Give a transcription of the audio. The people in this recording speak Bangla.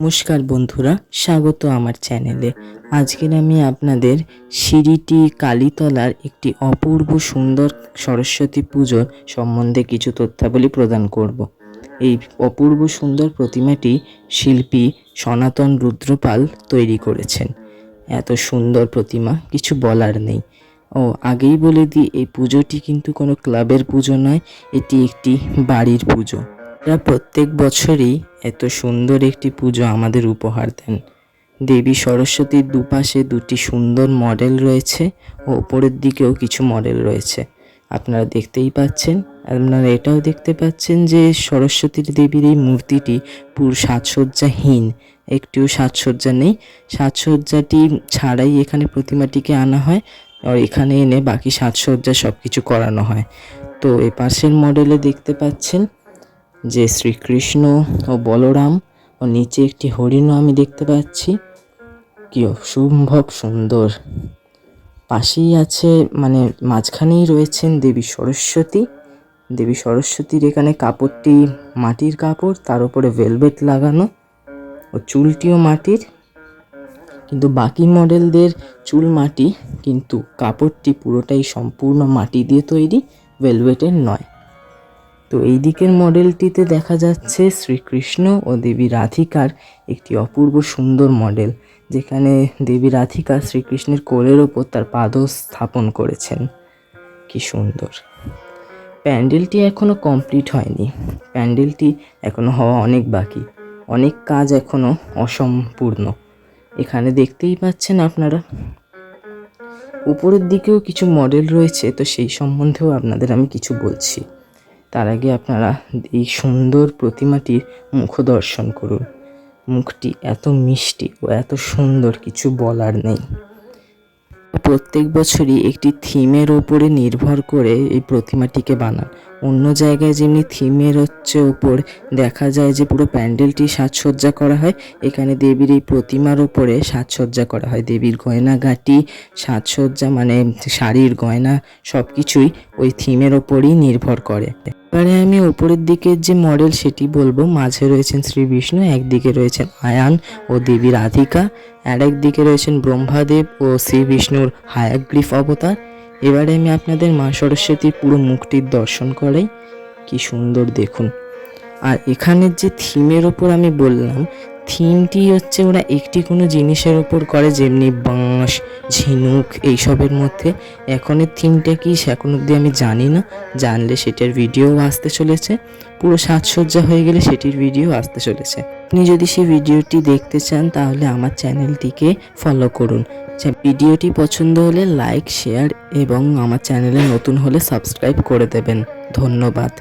নমস্কার বন্ধুরা, স্বাগত আমার চ্যানেলে। আজকের আমি আপনাদের সিঁড়িটি কালীতলার একটি অপূর্ব সুন্দর সরস্বতী পুজোর সম্বন্ধে কিছু তথ্যাবলী প্রদান করব। এই অপূর্ব সুন্দর প্রতিমাটি শিল্পী সনাতন রুদ্রপাল তৈরি করেছেন। এত সুন্দর প্রতিমা, কিছু বলার নেই। ও, আগেই বলে দিই, এই পুজোটি কিন্তু কোনো ক্লাবের পুজো নয়, এটি একটি বাড়ির পুজো। এরা প্রত্যেক বছরই এত সুন্দর একটি পুজো আমাদের উপহার দেন। দেবী সরস্বতীর দুপাশে দুটি সুন্দর মডেল রয়েছে ও ওপরের দিকেও কিছু মডেল রয়েছে। আপনারা দেখতেই পাচ্ছেন, আপনারা এটাও দেখতে পাচ্ছেন যে সরস্বতীর দেবীর এই মূর্তিটি পুরো সাজসজ্জাহীন, একটিও সাজসজ্জা নেই। সাজসজ্জাটি ছাড়াই এখানে প্রতিমাটিকে আনা হয় আর এখানে এনে বাকি সাজসজ্জা সব কিছু করানো হয়। তো এ পাশের মডেলে দেখতে পাচ্ছেন যে শ্রীকৃষ্ণ ও বলরাম ও নিচে একটি হরিণও আমি দেখতে পাচ্ছি। কি অসম্ভব সুন্দর। পাশেই আছে মানে মাঝখানেই রয়েছেন দেবী সরস্বতী। দেবী সরস্বতীর এখানে কাপড়টি মাটির কাপড়, তার উপরে ভেলভেট লাগানো ও চুলটিও মাটির। কিন্তু বাকি মডেলদের চুল মাটি, কিন্তু কাপড়টি পুরোটাই সম্পূর্ণ মাটি দিয়ে তৈরি ভেলভেটের নয়। তো এই দিকের মডেলটিতে দেখা যাচ্ছে শ্রীকৃষ্ণ ও দেবী রাধিকার একটি অপূর্ব সুন্দর মডেল, যেখানে দেবী রাধিকা শ্রীকৃষ্ণের কোলের ওপর তার পাদ স্থাপন করেছেন। কি সুন্দর। প্যান্ডেলটি এখনও কমপ্লিট হয়নি। প্যান্ডেলটি এখনও হওয়া অনেক বাকি। অনেক কাজ এখনও অসম্পূর্ণ। এখানে দেখতেই পাচ্ছেন আপনারা। উপরের দিকেও কিছু মডেল রয়েছে, তো সেই সম্বন্ধেও আপনাদের আমি কিছু বলছি। তার আগে আপনারা এই সুন্দর প্রতিমাটির মুখ দর্শন করুন। মুখটি এত মিষ্টি ও এত সুন্দর, কিছু বলার নেই। প্রত্যেক বছরই একটি থিমের ওপরে নির্ভর করে এই প্রতিমাটিকে বানান। অন্য জায়গায় যেমনি থিমের হচ্ছে উপর, দেখা যায় যে পুরো প্যান্ডেলটি সাজসজ্জা করা হয়। এখানে দেবীর এই প্রতিমার ওপরে সাজসজ্জা করা হয়। দেবীর গয়নাগাটি সাজসজ্জা মানে শাড়ির গয়না সব কিছুই ওই থিমের ওপরই নির্ভর করে। এবারে আমি ওপরের দিকের যে মডেল সেটি বলব। মাঝে রয়েছেন শ্রী বিষ্ণু, একদিকে রয়েছেন আয়ান ও দেবী রাধিকা আর একদিকে রয়েছেন ব্রহ্মাদেব ও শ্রী বিষ্ণুর হায়াগ্রিফ অবতার। এবারে আমি আপনাদের মা সরস্বতীর পুরো মুখটির দর্শন করাই। কি সুন্দর দেখুন। আর এখানের যে থিমের ওপর আমি বললাম, থিমটি হচ্ছে ওরা একটি কোনো জিনিসের ওপর করে যেমনি বাঁশ, ঝিনুক এইসবের মধ্যে। এখনের থিমটা কি এখন অবধি আমি জানি না। জানলে সেটার ভিডিও আসতে চলেছে। পুরো সাজসজ্জা হয়ে গেলে সেটির ভিডিও আসতে চলেছে। আপনি যদি সেই ভিডিওটি দেখতে চান, তাহলে আমার চ্যানেলটিকে ফলো করুন। আচ্ছা ভিডিওটি পছন্দ হলে লাইক, শেয়ার এবং আমার চ্যানেলে নতুন হলে সাবস্ক্রাইব করে দেবেন। ধন্যবাদ।